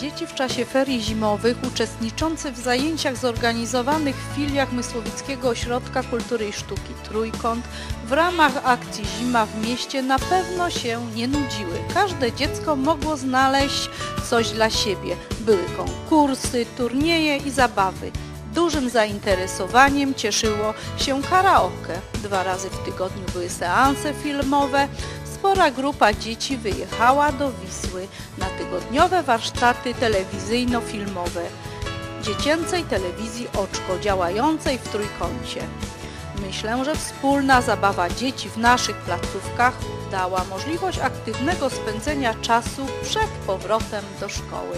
Dzieci w czasie ferii zimowych uczestniczące w zajęciach zorganizowanych w filiach Mysłowickiego Ośrodka Kultury i Sztuki Trójkąt w ramach akcji Zima w mieście na pewno się nie nudziły. Każde dziecko mogło znaleźć coś dla siebie. Były konkursy, turnieje i zabawy. Dużym zainteresowaniem cieszyło się karaoke. Dwa razy w tygodniu były seanse filmowe. Spora grupa dzieci wyjechała do Wisły na tygodniowe warsztaty telewizyjno-filmowe dziecięcej telewizji Oczko działającej w Trójkącie. Myślę, że wspólna zabawa dzieci w naszych placówkach dała możliwość aktywnego spędzenia czasu przed powrotem do szkoły.